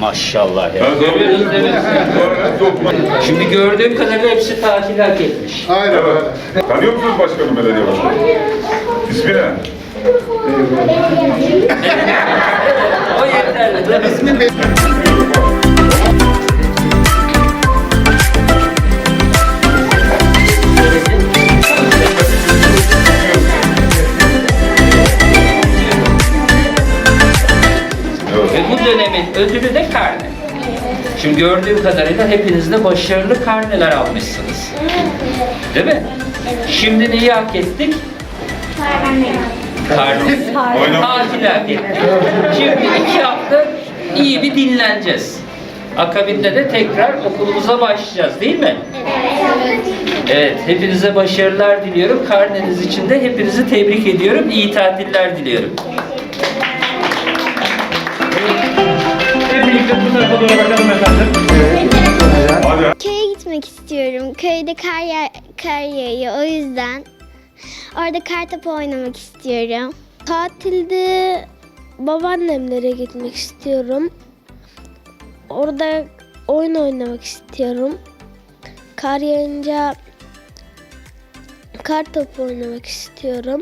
Maşallah ya. Görüyoruz değil mi? Şimdi gördüğüm kadarıyla hepsi tatil hak etmiş. Aynen. Evet. Tanıyor musunuz başkanım belediye başkanı? İsmi ne? O yeterli. İsmi ödülü de karne. Şimdi gördüğüm kadarıyla hepiniz de başarılı karneler almışsınız. Değil mi? Şimdi neyi hak ettik? Karne. Tatil hak ettik. Şimdi iki hafta iyi bir dinleneceğiz. Akabinde de tekrar okulumuza başlayacağız değil mi? Evet, hepinize başarılar diliyorum. Karneniz için de hepinizi tebrik ediyorum. İyi tatiller diliyorum. Hep birlikte bu tarafa doğru bakalım efendim. Hadi. Köye gitmek istiyorum. Köyde kar, ya kar yağıyor o yüzden. Orada kartopu oynamak istiyorum. Tatilde babaannemlere gitmek istiyorum. Orada oyun oynamak istiyorum. Kar yağınca kar topu oynamak istiyorum.